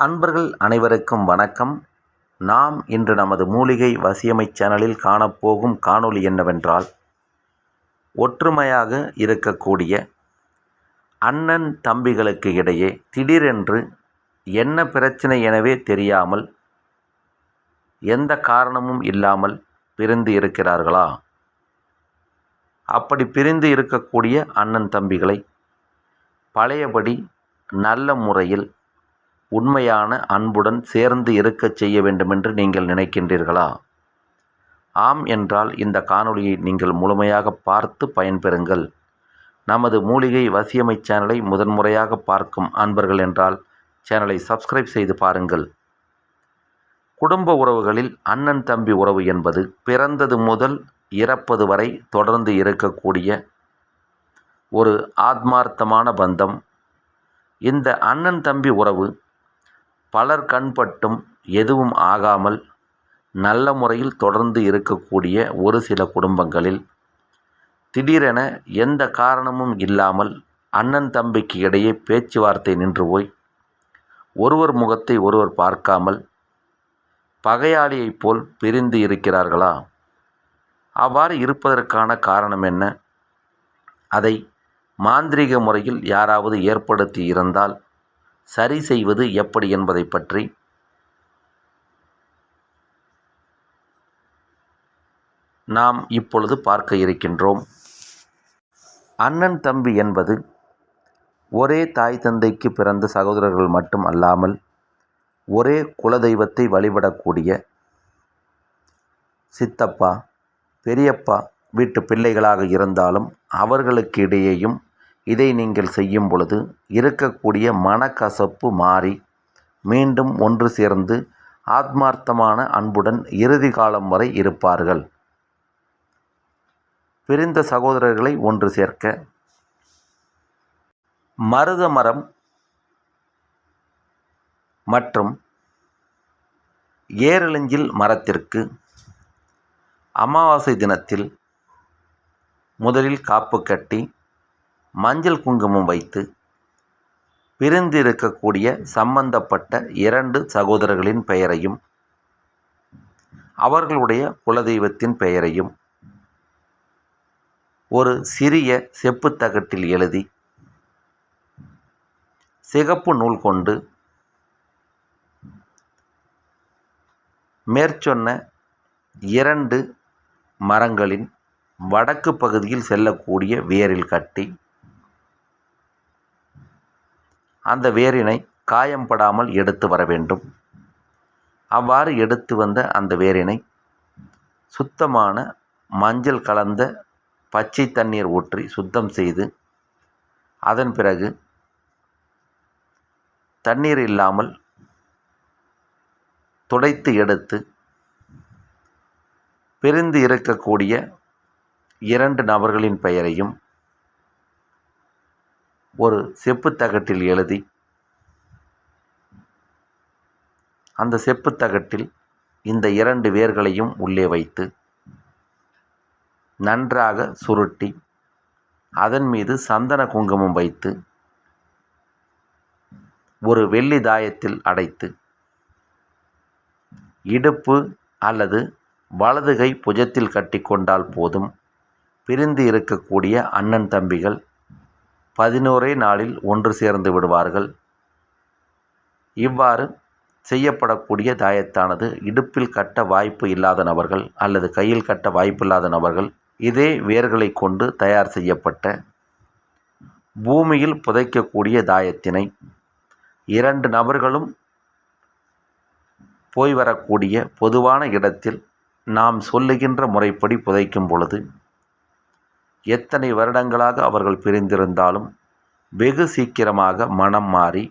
அன்பர்கள் அனைவருக்கும் வணக்கம். நாம் இன்று நமது மூலிகை வசியமை சேனலில் காணப்போகும் காணொளி என்னவென்றால் ஒற்றுமையாக இருக்கக்கூடிய அண்ணன் தம்பிகளுக்கு இடையே திடீரென்று என்ன பிரச்சனை எனவே தெரியாமல் எந்த காரணமும் இல்லாமல் பிரிந்து இருக்கிறார்களா? அப்படி பிரிந்து இருக்கக்கூடிய அண்ணன் தம்பிகளை பழையபடி நல்ல முறையில் உண்மையான அன்புடன் சேர்ந்து இருக்கச் செய்ய வேண்டுமென்று நீங்கள் நினைக்கின்றீர்களா? ஆம் என்றால் இந்த காணொளியை நீங்கள் முழுமையாக பார்த்து பயன்பெறுங்கள். நமது மூலிகை வசியமை சேனலை முதன்முறையாக பார்க்கும் அன்பர்கள் என்றால் சேனலை சப்ஸ்கிரைப் செய்து பாருங்கள். குடும்ப உறவுகளில் அண்ணன் தம்பி உறவு என்பது பிறந்தது முதல் இறப்பது வரை தொடர்ந்து இருக்கக்கூடிய ஒரு ஆத்மார்த்தமான பந்தம். இந்த அண்ணன் தம்பி உறவு பலர் கண்பட்டும் எதுவும் ஆகாமல் நல்ல முறையில் தொடர்ந்து இருக்கக்கூடிய ஒரு சில குடும்பங்களில் திடீரென எந்த காரணமும் இல்லாமல் அண்ணன் தம்பிக்கு இடையே பேச்சுவார்த்தை நின்று போய் ஒருவர் முகத்தை ஒருவர் பார்க்காமல் பகையாளியைப் போல் பிரிந்து இருக்கிறார்களா? அவ்வாறு இருப்பதற்கான காரணம் என்ன? அதை மாந்திரீக முறையில் யாராவது ஏற்படுத்தி இருந்தால் சரி செய்வது எப்படி என்பதை பற்றி நாம் இப்பொழுது பார்க்க இருக்கின்றோம். அண்ணன் தம்பி என்பது ஒரே தாய் தந்தைக்கு பிறந்த சகோதரர்கள் மட்டும் அல்லாமல் ஒரே குலதெய்வத்தை வழிபடக்கூடிய சித்தப்பா பெரியப்பா வீட்டு பிள்ளைகளாக இருந்தாலும் அவர்களுக்கு இடையேயும் இதை நீங்கள் செய்யும் பொழுது இருக்கக்கூடிய மனக்கசப்பு மாறி மீண்டும் ஒன்று சேர்ந்து ஆத்மார்த்தமான அன்புடன் இறுதி காலம் வரை இருப்பார்கள். பிரிந்த சகோதரர்களை ஒன்று சேர்க்க. மருத மரம் மற்றும் ஏரழிஞ்சில் மரத்திற்கு அமாவாசை தினத்தில் முதலில் காப்பு கட்டி மஞ்சள் குங்குமம் வைத்து பிரிந்திருக்கக்கூடிய சம்பந்தப்பட்ட இரண்டு சகோதரர்களின் பெயரையும் அவர்களுடைய குலதெய்வத்தின் பெயரையும் ஒரு சிறிய செப்புத்தகட்டில் எழுதி சிகப்பு நூல் கொண்டு மேற்சொன்ன இரண்டு மரங்களின் வடக்கு பகுதியில் செல்லக்கூடிய வேரில் கட்டி அந்த வேரினை காயம்படாமல் எடுத்து வர வேண்டும். அவ்வாறு எடுத்து வந்த அந்த வேரினை சுத்தமான மஞ்சள் கலந்த பச்சை தண்ணீர் ஊற்றி சுத்தம் செய்து அதன் பிறகு தண்ணீர் இல்லாமல் துடைத்து எடுத்து பிரிந்து இருக்கக்கூடிய இரண்டு நபர்களின் பெயரையும் ஒரு செப்புத்தகட்டில் எழுதி அந்த செப்புத்தகட்டில் இந்த இரண்டு வேர்களையும் உள்ளே வைத்து நன்றாக சுருட்டி அதன் மீது சந்தன குங்குமம் வைத்து ஒரு வெள்ளி தாயத்தில் அடைத்து இடுப்பு அல்லது வலதுகை புஜத்தில் கட்டிக்கொண்டால் போதும் பிரிந்து இருக்கக்கூடிய அண்ணன் தம்பிகள் பதினோரே நாளில் ஒன்று சேர்ந்து விடுவார்கள். இவ்வாறு செய்யப்படக்கூடிய தாயத்தானது இடுப்பில் கட்ட வாய்ப்பு இல்லாத நபர்கள் அல்லது கையில் கட்ட வாய்ப்பில்லாத நபர்கள் இதே வேர்களை கொண்டு தயார் செய்யப்பட்ட பூமியில் புதைக்கக்கூடிய தாயத்தினை இரண்டு நபர்களும் போய் வரக்கூடிய பொதுவான இடத்தில் நாம் சொல்லுகின்ற முறைப்படி புதைக்கும் பொழுது எத்தனை வருடங்களாக அவர்கள் பிரிந்திருந்தாலும் வெகு சீக்கிரமாக மனம் மாறி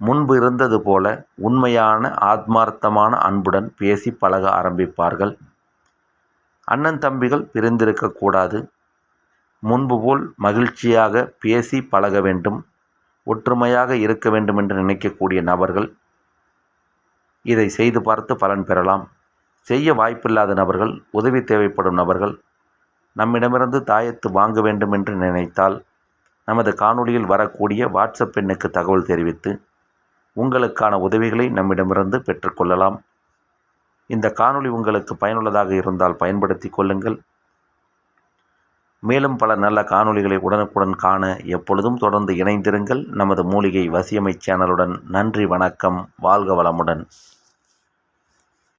முன்பு இருந்தது போல உண்மையான ஆத்மார்த்தமான அன்புடன் பேசி பழக ஆரம்பிப்பார்கள். அண்ணன் தம்பிகள் பிரிந்திருக்கக்கூடாது முன்பு போல் மகிழ்ச்சியாக பேசி பழக வேண்டும். ஒற்றுமையாக இருக்க வேண்டும் என்று நினைக்கக்கூடிய நபர்கள் இதை செய்து பார்த்து பலன் பெறலாம். செய்ய வாய்ப்பில்லாத நபர்கள் உதவி தேவைப்படும் நபர்கள் நம்மிடமிருந்து தாயத்து வாங்க வேண்டும் என்று நினைத்தால் நமது காணொளியில் வரக்கூடிய வாட்ஸ்அப் எண்ணுக்கு தகவல் தெரிவித்து உங்களுக்கான உதவிகளை நம்மிடமிருந்து பெற்றுக்கொள்ளலாம் இந்த காணொளி உங்களுக்கு பயனுள்ளதாக இருந்தால் பயன்படுத்தி கொள்ளுங்கள். மேலும் பல நல்ல காணொளிகளை உடனுக்குடன் காண எப்பொழுதும் தொடர்ந்து இணைந்திருங்கள். நமது மூலிகை வசியமை சேனலுடன் நன்றி வணக்கம் வாழ்க வளமுடன்.